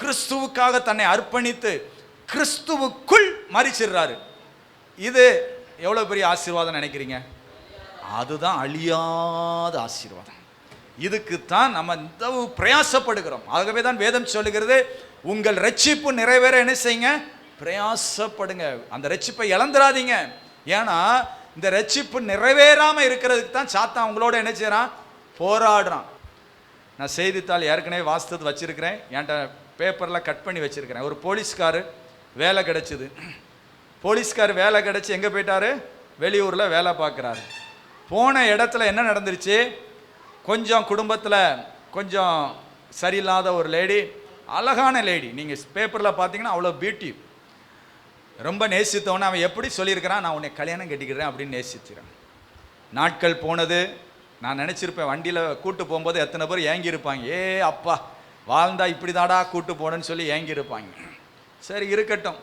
கிறிஸ்துவுக்காக தன்னை அர்ப்பணித்து கிறிஸ்துவுக்குள் மறிச்சிடுறாரு இது எவ்வளோ பெரிய ஆசீர்வாதம் நினைக்கிறீங்க? அதுதான் அழியாத ஆசீர்வாதம். இதுக்குத்தான் நம்ம இந்த பிரயாசப்படுகிறோம். ஆகவே தான் வேதம் சொல்லுகிறது உங்கள் ரட்சிப்பு நிறைவேற என்ன செய்யுங்க? பிரயாசப்படுங்க. அந்த ரட்சிப்பை இழந்துடாதீங்க ஏன்னா இந்த ரட்சிப்பு நிறைவேறாமல் இருக்கிறதுக்கு தான் சாத்தான் அவங்களோட என்ன செய்கிறான் போராடுறான். நான் செய்தித்தாள் ஏற்கனவே வாசித்தது வச்சுருக்கிறேன். என்கிட்ட பேப்பரில் கட் பண்ணி வச்சுருக்கிறேன். ஒரு போலீஸ்கார் வேலை கிடைச்சிது. போலீஸ்கார் வேலை கிடச்சி எங்கே போயிட்டார்? வெளியூரில் வேலை பார்க்குறாரு. போன இடத்துல என்ன நடந்துருச்சு? கொஞ்சம் குடும்பத்தில் கொஞ்சம் சரியில்லாத ஒரு லேடி அழகான லேடி நீங்கள் பேப்பரில் பார்த்தீங்கன்னா அவ்வளோ பியூட்டி ரொம்ப நேசித்தவன அவன் எப்படி சொல்லியிருக்கிறான்? நான் உன்னை கல்யாணம் கட்டிக்கிறேன் அப்படின்னு நேசிச்சிறான் நாட்கள் போனது. நான் நினச்சிருப்பேன் வண்டியில் கூட்டு போகும்போது எத்தனை பேர் ஏங்கியிருப்பாங்க. ஏ அப்பா வாழ்ந்தா இப்படி தாடா கூட்டு போனேன்னு சொல்லி ஏங்கியிருப்பாங்க. சரி இருக்கட்டும்.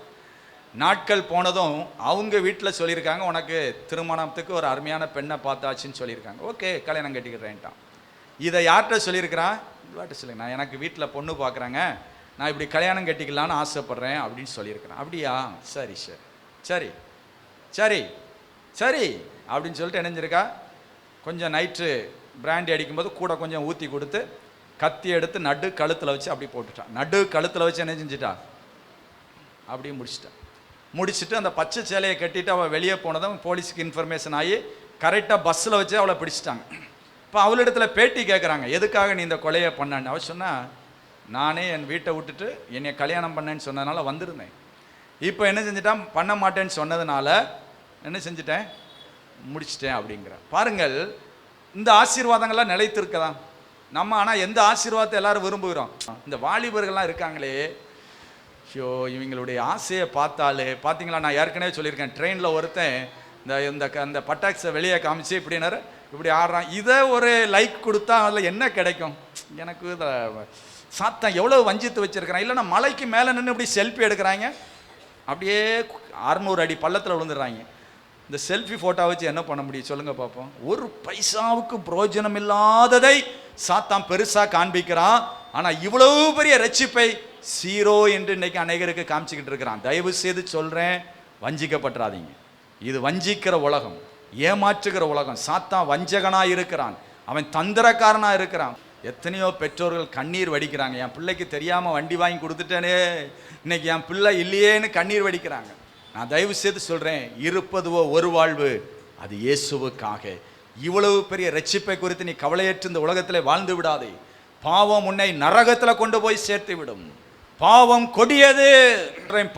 நாட்கள் போனதும் அவங்க வீட்டில் சொல்லியிருக்காங்க உனக்கு திருமணத்துக்கு ஒரு அருமையான பெண்ணை பார்த்தாச்சுன்னு சொல்லியிருக்காங்க. ஓகே கல்யாணம் கட்டிக்கிறேன்ட்டான். இதை யார்கிட்ட சொல்லியிருக்கிறான் இவாட்ட சொல்லுங்க நான் எனக்கு வீட்டில் பொண்ணு பார்க்குறாங்க. நான் இப்படி கல்யாணம் கட்டிக்கலான்னு ஆசைப்பட்றேன் அப்படின்னு சொல்லியிருக்கிறேன். அப்படியா? சரி சரி. சரி. சரி. சரி அப்படின்னு சொல்லிட்டு இணைஞ்சிருக்கா கொஞ்சம் நைட்டு பிராண்டி அடிக்கும்போது கூட கொஞ்சம் ஊற்றி கொடுத்து கத்தி எடுத்து நடு கழுத்தில் வச்சு அப்படி போட்டுட்டான். நடு கழுத்தில் வச்சு என்ன செஞ்சுட்டா? அப்படியே முடிச்சிட்டான் முடிச்சுட்டு அந்த பச்சை சேலையை கட்டிட்டு அவள் வெளியே போனதும் போலீஸுக்கு இன்ஃபர்மேஷன் ஆகி கரெக்டாக பஸ்ஸில் வச்சு அவளை பிடிச்சிட்டாங்க. இப்போ அவளிடத்துல பேட்டி கேட்குறாங்க எதுக்காக நீ இந்த கொலையை பண்ணான்னு? அவள் சொன்னால் நானே என் வீட்டை விட்டுட்டு என்னை கல்யாணம் பண்ணேன்னு சொன்னதுனால வந்திருந்தேன். இப்போ என்ன செஞ்சிட்டான்? பண்ண மாட்டேன்னு சொன்னதுனால என்ன செஞ்சிட்டேன்? முடிச்சிட்டேன் அப்படிங்கிற பாருங்கள் இந்த ஆசீர்வாதங்கள்லாம் நிலைத்திருக்கதா? நம்ம ஆனால் எந்த ஆசீர்வாதத்தை எல்லாரும் விரும்புகிறோம்? இந்த வாலிபர்கள்லாம் இருக்காங்களே ஐயோ இவங்களுடைய ஆசையை பார்த்தாலே பார்த்தீங்களா நான் ஏற்கனவே சொல்லியிருக்கேன் ட்ரெயினில் ஒருத்தன் இந்த இந்த க- பட்டாக்ஸை வெளியே காமிச்சு இப்படின்னாரு இப்படி ஆடுறான். இதை ஒரு லைக் கொடுத்தா அதில் என்ன கிடைக்கும்? எனக்கு இதை சாத்தான் எவ்வளோ வஞ்சித்து வச்சுருக்கிறான். இல்லைன்னா மலைக்கு மேலே நின்று இப்படி செல்ஃபி எடுக்கிறாங்க. அப்படியே அறுநூறு அடி பள்ளத்தில் விழுந்துடுறாங்க. இந்த செல்ஃபி ஃபோட்டோ வச்சு என்ன பண்ண முடியும்? சொல்லுங்க பார்ப்போம் ஒரு பைசாவுக்கு பிரயோஜனம் இல்லாததை சாத்தான் பெருசாக காண்பிக்கிறான். ஆனால் இவ்வளவு பெரிய ரட்சிப்பை சீரோ என்று இன்னைக்கு அநேகருக்கு காமிச்சிக்கிட்டு இருக்கிறான். தயவு செய்து சொல்கிறேன் வஞ்சிக்கப்பட்டுறாதீங்க. இது வஞ்சிக்கிற உலகம் ஏமாற்றுகிற உலகம். சாத்தான் வஞ்சகனாக இருக்கிறான். அவன் தந்திரக்காரனாக இருக்கிறான். எத்தனையோ பெற்றோர்கள் கண்ணீர் வடிக்கிறாங்க. என் பிள்ளைக்கு தெரியாமல் வண்டி வாங்கி கொடுத்துட்டேனே. இன்னைக்கு என் பிள்ளை இல்லையேன்னு கண்ணீர் வடிக்கிறாங்க. நான் தயவு செய்து சொல்கிறேன் இருப்பதுவோ ஒரு வாழ்வு அது இயேசுவுக்காக. இவ்வளவு பெரிய ரட்சிப்பை குறித்து நீ கவலையற்று இந்த உலகத்தில் வாழ்ந்து விடாதே. பாவம் உன்னை நரகத்தில் கொண்டு போய் சேர்த்து விடும் பாவம் கொடியது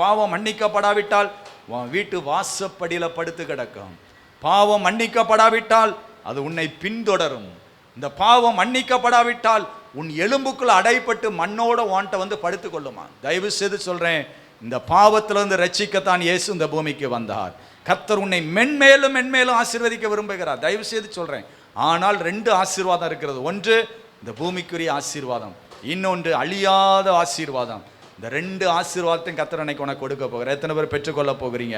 பாவம் மன்னிக்கப்படாவிட்டால் உன் வீட்டு வாசப்படியில் படுத்து கிடக்கும். பாவம் மன்னிக்கப்படாவிட்டால் அது உன்னை பின்தொடரும். இந்த பாவம் மன்னிக்கப்படாவிட்டால் உன் எலும்புக்குள் அடைப்பட்டு மண்ணோட உன்கிட்ட வந்து படுத்து கொள்ளுமா தயவு செய்து சொல்றேன் இந்த பாவத்திலிருந்து ரட்சிக்கத்தான் இயேசு இந்த பூமிக்கு வந்தார். கர்த்தர் உன்னை மென்மேலும் மென்மேலும் ஆசீர்வதிக்க விரும்புகிறார். தயவு செய்து சொல்கிறேன் ஆனால் ரெண்டு ஆசீர்வாதம் இருக்கிறது. ஒன்று இந்த பூமிக்குரிய ஆசீர்வாதம். இன்னொன்று அழியாத ஆசீர்வாதம். இந்த ரெண்டு ஆசீர்வாதத்தையும் கர்த்தர் அன்னைக்கு உனக்கு கொடுக்க போகிறேன் எத்தனை பேர் பெற்றுக்கொள்ள போகிறீங்க?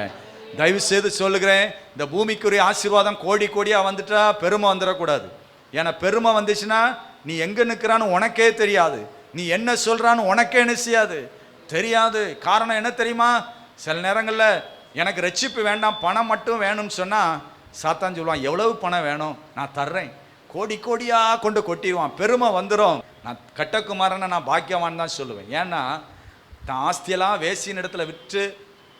தயவு செய்து சொல்லுகிறேன் இந்த பூமிக்குரிய ஆசீர்வாதம் கோடி கோடியாக வந்துட்டா பெருமை வந்துடக்கூடாது. ஏன்னா பெருமை வந்துச்சுன்னா நீ எங்கே நிற்கிறான்னு உனக்கே தெரியாது. நீ என்ன சொல்கிறான்னு உனக்கே என்ன செய்யாது. தெரியாது. காரணம் என்ன தெரியுமா? சில நேரங்களில் எனக்கு ரட்சிப்பு வேண்டாம் பணம் மட்டும் வேணும்னு சொன்னால் சாத்தான் சொல்லுவான் எவ்வளவு பணம் வேணும்? நான் தர்றேன். கோடி கோடியாக கொண்டு கொட்டிடுவான். பெருமை வந்துடும் நான் கட்டக்குமாரனை நான் பாக்கியவான் தான் சொல்லுவேன். ஏன்னா தான் ஆஸ்தியெல்லாம் வேசியின் இடத்துல விற்று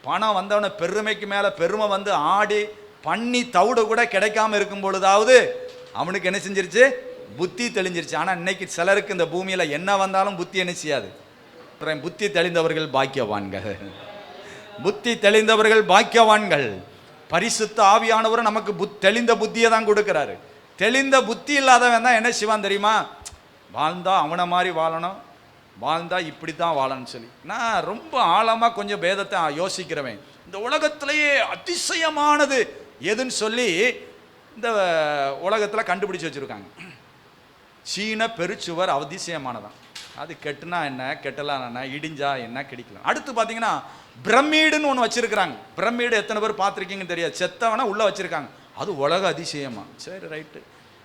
பணம் வந்தவன பெருமைக்கு மேலே பெருமை வந்து ஆடி பண்ணி தவிடு கூட கிடைக்காம இருக்கும் பொழுதாவது அவனுக்கு என்ன செஞ்சிருச்சு? புத்தி தெளிஞ்சிருச்சு. ஆனால் இன்னைக்கு சிலருக்கு இந்த பூமியில் என்ன வந்தாலும் புத்தி என்ன செய்யாது? அப்புறம் புத்தி தெளிந்தவர்கள் பாக்கியவான்கள். புத்தி தெளிந்தவர்கள் பாக்கியவான்கள். பரிசுத்த ஆவியானவர் நமக்கு புத் தெளிந்த புத்தியை தான் கொடுக்குறாரு. தெளிந்த புத்தி இல்லாதவன் தான் என்ன சிவான் தெரியுமா? வாழ்ந்தா அவனை மாதிரி வாழணும். வாழ்ந்தா இப்படி தான் வாழணும்னு சொல்லி. நான் ரொம்ப ஆழமாக கொஞ்சம் பேதத்தை யோசிக்கிறவன். இந்த உலகத்திலேயே அதிசயமானது எதுன்னு சொல்லி இந்த உலகத்தில் கண்டுபிடிச்சி வச்சுருக்காங்க. சீன பெருச்சுவர் அதிசயமானதான் அது கெட்டுனா என்ன கெட்டலாம் என்ன இடிஞ்சா என்ன கிடைக்கலாம். அடுத்து பார்த்தீங்கன்னா பிரமிடுன்னு ஒன்று வச்சுருக்கிறாங்க. பிரமிடு எத்தனை பேர் பார்த்துருக்கீங்கன்னு தெரியாது. செத்தவனா உள்ளே வச்சிருக்காங்க. அது உலக அதிசயமா. சரி ரைட்டு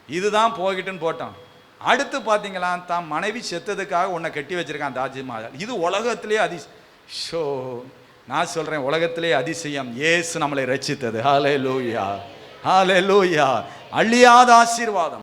இதுதான் போகிட்டுன்னு போட்டான் அடுத்து பார்த்தீங்களா தான் மனைவி செத்ததுக்காக உன்னை கட்டி வச்சுருக்கான் தாஜ்மஹால் இது உலகத்திலே அதிச ஷோ நான் சொல்கிறேன் உலகத்திலே அதிசயம். ஏசு நம்மளை ரச்சித்தது ஹாலே லூயா ஹாலே லூயா அழியாத ஆசீர்வாதம்.